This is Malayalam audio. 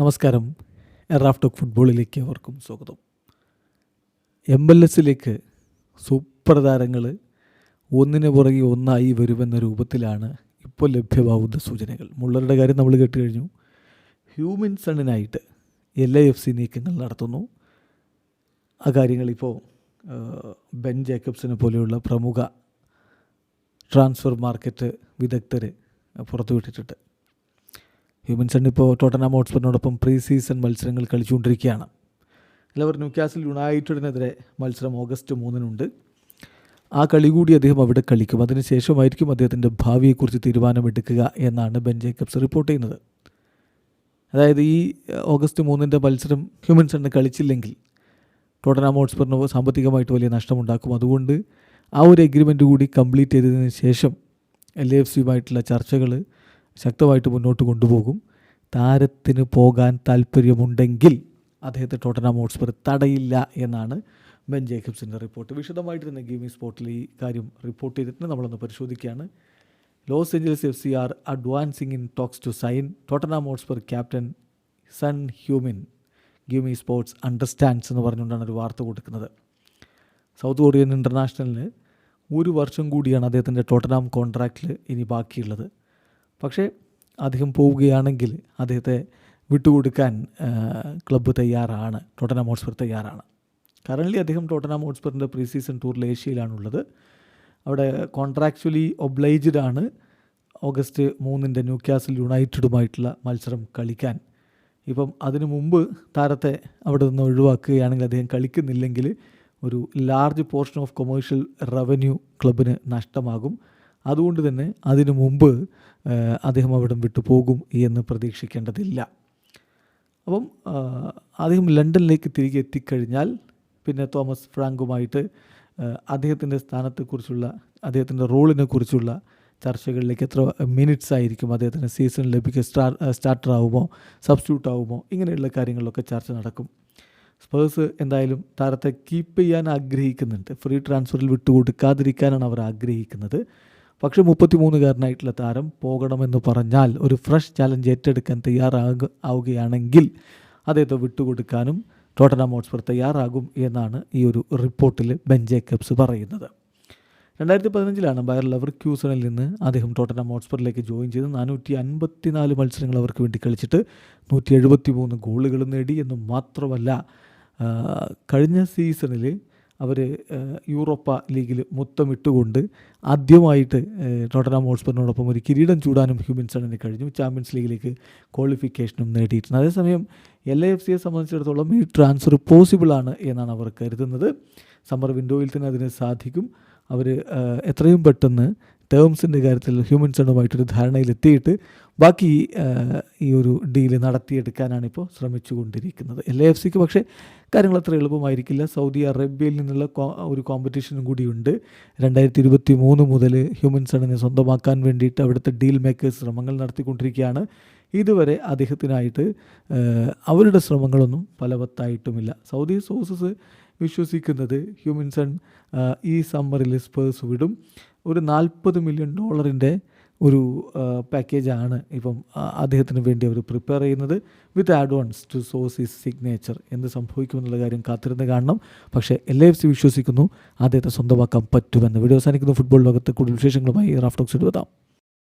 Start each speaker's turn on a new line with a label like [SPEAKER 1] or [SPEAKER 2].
[SPEAKER 1] നമസ്കാരം. എറാഫ്ടോക്ക് ഫുട്ബോളിലേക്ക് അവർക്കും സ്വാഗതം. എം എൽ എസിലേക്ക് സൂപ്പർ താരങ്ങൾ ഒന്നിന് പുറകെ ഒന്നായി വരുമെന്ന രൂപത്തിലാണ് ഇപ്പോൾ ലഭ്യമാവുന്ന സൂചനകൾ. മുള്ളറുടെ കാര്യം നമ്മൾ കേട്ട് കഴിഞ്ഞു ഹ്യൂമൻ സണ്ണിനായിട്ട് എൽ ഐ എഫ് സി നീക്കങ്ങൾ നടത്തുന്നു. ആ കാര്യങ്ങളിപ്പോൾ ബെൻ ജേക്കബ്സിനെ പോലെയുള്ള പ്രമുഖ ട്രാൻസ്ഫർ മാർക്കറ്റ് വിദഗ്ധർ പുറത്തുവിട്ടിട്ടുണ്ട്. ഹ്യൂമൻസൺ ഇപ്പോൾ ടോട്ടനാം ഹോട്ട്സ്പറിനോടൊപ്പം പ്രീ സീസൺ മത്സരങ്ങൾ കളിച്ചുകൊണ്ടിരിക്കുകയാണ്. എല്ലാവർ ന്യൂക്യാസിൽ യുണൈറ്റഡിനെതിരെ മത്സരം ഓഗസ്റ്റ് മൂന്നിനുണ്ട്. ആ കളി കൂടി അദ്ദേഹം അവിടെ കളിക്കും. അതിനുശേഷമായിരിക്കും അദ്ദേഹത്തിന്റെ ഭാവിയെക്കുറിച്ച് തീരുമാനമെടുക്കുക എന്നാണ് ബെൻ ജേക്കബ്സ് റിപ്പോർട്ട് ചെയ്യുന്നത്. അതായത് ഈ ഓഗസ്റ്റ് മൂന്നിന്റെ മത്സരം ഹ്യൂമൻസണ് കളിച്ചില്ലെങ്കിൽ ടോട്ടനാം ഹോട്ട്സ്പറിന് സാമ്പത്തികമായിട്ട് വലിയ നഷ്ടമുണ്ടാക്കും. അതുകൊണ്ട് ആ ഒരു എഗ്രിമെന്റ് കൂടി കംപ്ലീറ്റ് ചെയ്തതിന് ശേഷം എൽ എഫ് സിയുമായിട്ടുള്ള ചർച്ചകൾ ശക്തമായിട്ട് മുന്നോട്ട് കൊണ്ടുപോകും. താരത്തിന് പോകാൻ താല്പര്യമുണ്ടെങ്കിൽ അദ്ദേഹത്തെ ടോട്ടനാം ഹോട്ട്സ്പർ തടയില്ല എന്നാണ് ബെൻ ജേക്കബ്സിന്റെ റിപ്പോർട്ട്. വിശദമായിട്ട് തന്നെ ഗെയിമിംഗ് സ്പോർട്ടിൽ ഈ കാര്യം റിപ്പോർട്ട് ചെയ്തിട്ടുണ്ട്. നമ്മളൊന്ന് പരിശോധിക്കുകയാണ്. Los Angeles F C are advancing in talks to sign. Tottenham Hotspur captain Son ഹ്യൂമിൻ gamey sports understands എന്ന് പറഞ്ഞുകൊണ്ടാണ് ഒരു വാർത്ത കൊടുക്കുന്നത്. സൗത്ത് കൊറിയൻ ഇന്റർനാഷണലിന് ഒരു വർഷം കൂടിയാണ് അദ്ദേഹത്തിന്റെ ടോട്ടനാം കോൺട്രാക്റ്റിൽ ഇനി ബാക്കിയുള്ളത്. പക്ഷേ അദ്ദേഹം പോവുകയാണെങ്കിൽ അദ്ദേഹത്തെ വിട്ടുകൊടുക്കാൻ ക്ലബ്ബ് തയ്യാറാണ് ടോട്ടനാം ഹോട്ട്സ്പർ തയ്യാറാണ്. കറന്റ്ലി അദ്ദേഹം ടോട്ടനാം ഹോട്ട്സ്പറിന്റെ പ്രീ സീസൺ ടൂറിൽ ഏഷ്യയിലാണുള്ളത്. അവിടെ കോൺട്രാക്ച്വലി ഒബ്ലൈജ്ഡ് ആണ്. ഓഗസ്റ്റ് മൂന്നിന്റെ ന്യൂ ക്യാസിൽ യുണൈറ്റഡുമായിട്ടുള്ള മത്സരം കളിക്കാൻ. ഇപ്പം അതിനു മുമ്പ് താരത്തെ അവിടെ നിന്ന് ഒഴിവാക്കുകയാണെങ്കിൽ അദ്ദേഹം കളിക്കുന്നില്ലെങ്കിൽ ഒരു large portion of commercial revenue ക്ലബിന് നഷ്ടമാകും. അതുകൊണ്ട് തന്നെ അതിനു മുമ്പ് അദ്ദേഹം അവിടെ വിട്ടു പോകും എന്ന് പ്രതീക്ഷിക്കേണ്ടതില്ല. അപ്പം അദ്ദേഹം ലണ്ടനിലേക്ക് തിരികെ എത്തിക്കഴിഞ്ഞാൽ പിന്നെ തോമസ് ഫ്രാങ്കുമായിട്ട് അദ്ദേഹത്തിന്റെ സ്ഥാനത്തെക്കുറിച്ചുള്ള അദ്ദേഹത്തിന്റെ റോളിനെ കുറിച്ചുള്ള ചർച്ചകളിലേക്ക് എത്ര മിനിറ്റ്സ് ആയിരിക്കും അദ്ദേഹത്തിന് സീസൺ ലഭിക്കുക? സ്റ്റാർ സ്റ്റാർട്ടർ ആവുമോ? സബ്സ്റ്റിറ്റ്യൂട്ട് ആവുമോ? ഇങ്ങനെയുള്ള കാര്യങ്ങളിലൊക്കെ ചർച്ച നടക്കും. സ്പേഴ്സ് എന്തായാലും താരത്തെ കീപ്പ് ചെയ്യാൻ ആഗ്രഹിക്കുന്നുണ്ട്. ഫ്രീ ട്രാൻസ്ഫറിൽ വിട്ടുകൊടുക്കാതിരിക്കാനാണ് അവർ ആഗ്രഹിക്കുന്നത്. പക്ഷേ മുപ്പത്തിമൂന്നുകാരനായിട്ടുള്ള താരം പോകണമെന്ന് പറഞ്ഞാൽ ഒരു ഫ്രഷ് ചാലഞ്ച് ഏറ്റെടുക്കാൻ തയ്യാറാക ആവുകയാണെങ്കിൽ അദ്ദേഹത്തെ വിട്ടുകൊടുക്കാനും ടോട്ടനാം ഹോട്ട്സ്പർ തയ്യാറാകും എന്നാണ് ഈ ഒരു റിപ്പോർട്ടിൽ ബെൻ ജേക്കബ്സ് പറയുന്നത്. രണ്ടായിരത്തി പതിനഞ്ചിലാണ് ബയർ ലവർ ക്യൂസണിൽ നിന്ന് അദ്ദേഹം ടോട്ടനാം ഹോട്ട്സ്പറിലേക്ക് ജോയിൻ ചെയ്ത് നാനൂറ്റി അൻപത്തി നാല് മത്സരങ്ങൾ അവർക്ക് വേണ്ടി കളിച്ചിട്ട് നൂറ്റി എഴുപത്തി മൂന്ന് ഗോളുകൾ നേടി എന്ന് മാത്രമല്ല കഴിഞ്ഞ സീസണിൽ അവർ യൂറോപ്പ ലീഗിൽ മൊത്തമിട്ടുകൊണ്ട് ആദ്യമായിട്ട് ടോട്ടനാം ഹോട്ട്സ്പറിനോടൊപ്പം ഒരു കിരീടം ചൂടാനും ഹ്യൂമിൻസണിന് കഴിഞ്ഞു. ചാമ്പ്യൻസ് ലീഗിലേക്ക് ക്വാളിഫിക്കേഷനും നേടിയിട്ടുണ്ട്. അതേസമയം എൽ എ എഫ് സിയെ സംബന്ധിച്ചിടത്തോളം ഈ ട്രാൻസ്ഫർ പോസിബിൾ ആണ് എന്നാണ് അവർ കരുതുന്നത്. സമ്മർ വിൻഡോയിൽ തന്നെ അതിന് സാധിക്കും. അവർ എത്രയും പെട്ടെന്ന് ടേംസിന്റെ കാര്യത്തിൽ ഹ്യൂമൻ സണ്ണുമായിട്ടൊരു ധാരണയിലെത്തിയിട്ട് ബാക്കി ഈ ഒരു ഡീൽ നടത്തിയെടുക്കാനാണ് ഇപ്പോൾ ശ്രമിച്ചുകൊണ്ടിരിക്കുന്നത്. എൽ എഫ് സിക്ക് പക്ഷേ കാര്യങ്ങൾ അത്ര എളുപ്പമായിരിക്കില്ല. സൗദി അറേബ്യയിൽ നിന്നുള്ള ഒരു കോമ്പറ്റീഷനും കൂടിയുണ്ട്. രണ്ടായിരത്തി ഇരുപത്തി മൂന്ന് മുതൽ ഹ്യൂമൻ സണ്ണിനെ സ്വന്തമാക്കാൻ വേണ്ടിയിട്ട് അവിടുത്തെ ഡീൽ മേക്കേഴ്സ് ശ്രമങ്ങൾ നടത്തിക്കൊണ്ടിരിക്കുകയാണ്. ഇതുവരെ അദ്ദേഹത്തിനായിട്ട് അവരുടെ ശ്രമങ്ങളൊന്നും ഫലവത്തായിട്ടുമില്ല. സൗദി സോഴ്സസ് വിശ്വസിക്കുന്നത് ഹ്യൂമൻ സൺ ഈ സമ്മറിൽ സ്പേഴ്സ് വിടും. ഒരു നാൽപ്പത് മില്യൺ ഡോളറിന്റെ ഒരു പാക്കേജാണ് ഇപ്പം അദ്ദേഹത്തിന് വേണ്ടി അവർ പ്രിപ്പയർ ചെയ്യുന്നത് with advance to source is signature എന്ത് സംഭവിക്കുമെന്നുള്ള കാര്യം കാത്തിരുന്ന് കാണണം. പക്ഷേ എൽ എഫ് സി വിശ്വസിക്കുന്നു അദ്ദേഹത്തെ സ്വന്തമാക്കാൻ പറ്റുമെന്ന്. വീഡിയോ അവസാനിക്കുന്ന. ഫുട്ബോൾ ലോകത്തെ കൂടുതൽ വിശേഷങ്ങളുമായി റാഫ്റ്റോക്സ് എടുത്താം